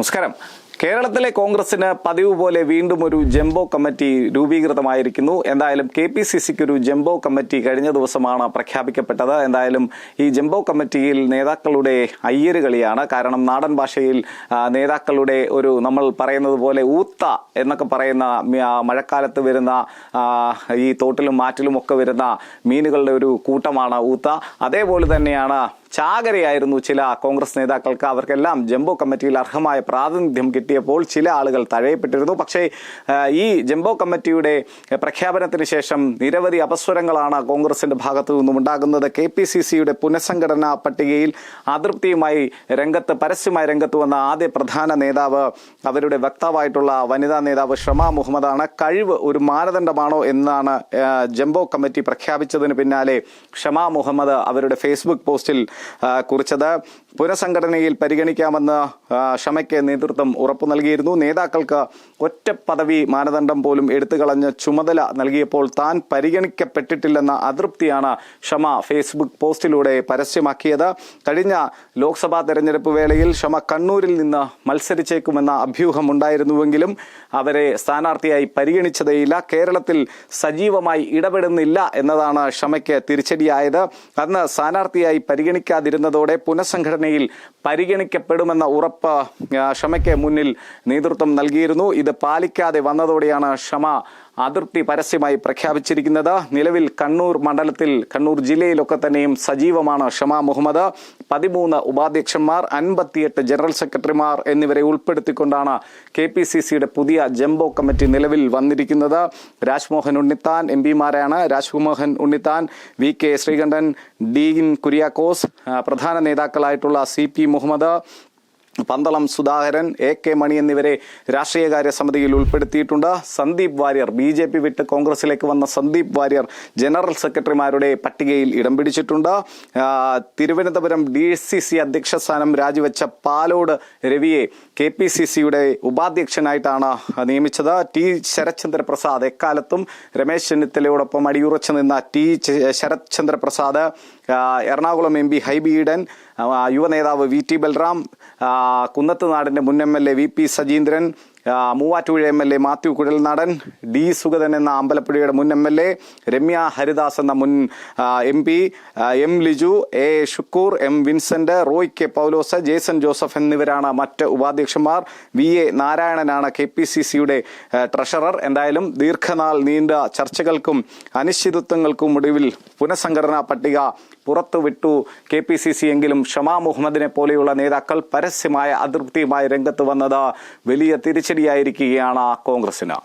നമസ്കാരം. കേരളത്തിലെ കോൺഗ്രസിന് പതിവ് പോലെ വീണ്ടും ഒരു ജംബോ കമ്മിറ്റി രൂപീകൃതമായിരിക്കുന്നു. എന്തായാലും കെ പി സി സിക്ക് ഒരു ജംബോ കമ്മിറ്റി കഴിഞ്ഞ ദിവസമാണ് പ്രഖ്യാപിക്കപ്പെട്ടത്. എന്തായാലും ഈ ജംബോ കമ്മിറ്റിയിൽ നേതാക്കളുടെ അയ്യരുകളിയാണ് കാരണം നാടൻ ഭാഷയിൽ നേതാക്കളുടെ ഒരു നമ്മൾ പറയുന്നത് പോലെ ഊത്ത എന്നൊക്കെ പറയുന്ന മഴക്കാലത്ത് വരുന്ന ഈ തോട്ടിലും മാറ്റിലും ഒക്കെ വരുന്ന മീനുകളുടെ ഒരു കൂട്ടമാണ് ഊത്ത. അതേപോലെ തന്നെയാണ് ചാകരയായിരുന്നു ചില കോൺഗ്രസ് നേതാക്കൾക്ക്. അവർക്കെല്ലാം ജംബോ കമ്മിറ്റിയിൽ അർഹമായ പ്രാതിനിധ്യം കിട്ടിയപ്പോൾ ചില ആളുകൾ തഴയപ്പെട്ടിരുന്നു. പക്ഷേ ഈ ജംബോ കമ്മിറ്റിയുടെ പ്രഖ്യാപനത്തിന് ശേഷം നിരവധി അപസ്വരങ്ങളാണ് കോൺഗ്രസിന്റെ ഭാഗത്തു നിന്നും ഉണ്ടാകുന്നത്. കെ പി സി സിയുടെ പുനഃസംഘടനാ പട്ടികയിൽ അതൃപ്തിയുമായി രംഗത്ത് പരസ്യമായി രംഗത്ത് വന്ന ആദ്യ പ്രധാന നേതാവ് അവരുടെ വക്താവായിട്ടുള്ള വനിതാ നേതാവ് ഷമ മുഹമ്മദാണ്. കഴിവ് ഒരു മാനദണ്ഡമാണോ എന്നാണ് ജംബോ കമ്മിറ്റി പ്രഖ്യാപിച്ചതിന് പിന്നാലെ ഷമ മുഹമ്മദ് അവരുടെ ഫേസ്ബുക്ക് പോസ്റ്റിൽ കുറിച്ചത് പുനഃസംഘടനയിൽ പരിഗണിക്കാമെന്ന് ഷമയ്ക്ക് നേതൃത്വം ഉറപ്പു നൽകിയിരുന്നു. നേതാക്കൾക്ക് ഒറ്റ പദവി മാനദണ്ഡം പോലും എടുത്തു കളഞ്ഞ് ചുമതല നൽകിയപ്പോൾ താൻ പരിഗണിക്കപ്പെട്ടിട്ടില്ലെന്ന അതൃപ്തിയാണ് ഷമ ഫേസ്ബുക്ക് പോസ്റ്റിലൂടെ പരസ്യമാക്കിയത്. കഴിഞ്ഞ ലോക്സഭാ തെരഞ്ഞെടുപ്പ് വേളയിൽ ഷമ കണ്ണൂരിൽ നിന്ന് മത്സരിച്ചേക്കുമെന്ന അഭ്യൂഹം ഉണ്ടായിരുന്നുവെങ്കിലും അവരെ സ്ഥാനാർത്ഥിയായി പരിഗണിച്ചതേയില്ല. കേരളത്തിൽ സജീവമായി ഇടപെടുന്നില്ല എന്നതാണ് ഷമയ്ക്ക് തിരിച്ചടിയായത്. അന്ന് സ്ഥാനാർത്ഥിയായി പരിഗണിക്കാതിരുന്നതോടെ പുനഃസംഘടനയിൽ പരിഗണിക്കപ്പെടുമെന്ന ഉറപ്പ് ക്ഷമയ്ക്ക് ഷമയ്ക്ക് മുന്നിൽ നേതൃത്വം നൽകിയിരുന്നു. ഇത് പാലിക്കാതെ വന്നതോടെയാണ് ഷമ അതിർത്തി പരസ്യമായി പ്രഖ്യാപിച്ചിരിക്കുന്നത്. നിലവിൽ കണ്ണൂർ മണ്ഡലത്തിൽ കണ്ണൂർ ജില്ലയിലൊക്കെ തന്നെയും സജീവമാണ് ഷമാ മുഹമ്മദ്. പതിമൂന്ന് ഉപാധ്യക്ഷന്മാർ അൻപത്തിയെട്ട് ജനറൽ സെക്രട്ടറിമാർ എന്നിവരെ ഉൾപ്പെടുത്തിക്കൊണ്ടാണ് കെ പി സി സിയുടെ പുതിയ ജംബോ കമ്മിറ്റി നിലവിൽ വന്നിരിക്കുന്നത്. Rajmohan Unnithan M പിമാരാണ് Rajmohan Unnithan V K Sreekandan Dean Kuriakose പ്രധാന നേതാക്കളായിട്ടുള്ള C P Muhammad Pandalam Sudhakaran A K Mani എന്നിവരെ രാഷ്ട്രീയകാര്യ സമിതിയിൽ ഉൾപ്പെടുത്തിയിട്ടുണ്ട്. Sandeep Warrier B J P വിട്ട് കോൺഗ്രസിലേക്ക് വന്ന സന്ദീപ് വാര്യർ ജനറൽ സെക്രട്ടറിമാരുടെ പട്ടികയിൽ ഇടം പിടിച്ചിട്ടുണ്ട്. തിരുവനന്തപുരം ഡി സി സി അധ്യക്ഷ സ്ഥാനം രാജിവെച്ച പാലോട് രവിയെ കെ പി സി സിയുടെ ഉപാധ്യക്ഷനായിട്ടാണ് നിയമിച്ചത്. ടി ശരത്ചന്ദ്ര പ്രസാദ് എക്കാലത്തും രമേശ് ചെന്നിത്തലയോടൊപ്പം അടിയുറച്ചു നിന്ന T Sarathchandra Sarath Chandra Prasad Ernakulam M P Hibi Eden യുവനേതാവ് V T Balram ആ, കുന്നത്തുനാടിന്റെ മുൻ M L A V P Sajeendran Muvattupuzha M L A Mathew Kuzhalnadan D Sugathan എന്ന അമ്പലപ്പുഴയുടെ മുൻ M L A Ramya Haridas എന്ന മുൻ M P M Liju A Shukkur M Vincent Roy K Paulose Jason Joseph എന്നിവരാണ് മറ്റ് ഉപാധ്യക്ഷന്മാർ. V A നാരായണനാണ് K P C സിയുടെ ട്രഷറർ. എന്തായാലും ദീർഘനാൾ നീണ്ട ചർച്ചകൾക്കും അനിശ്ചിതത്വങ്ങൾക്കും ഒടുവിൽ പുനഃസംഘടനാ പട്ടിക പുറത്തുവിട്ടു. കെ പി സി സി എങ്കിലും ഷമാ മുഹമ്മദിനെ പോലെയുള്ള നേതാക്കൾ പരസ്യമായ അതൃപ്തിയുമായി രംഗത്ത് വന്നത് വലിയ തിരിച്ചടിയായിരിക്കുകയാണ് കോൺഗ്രസിന്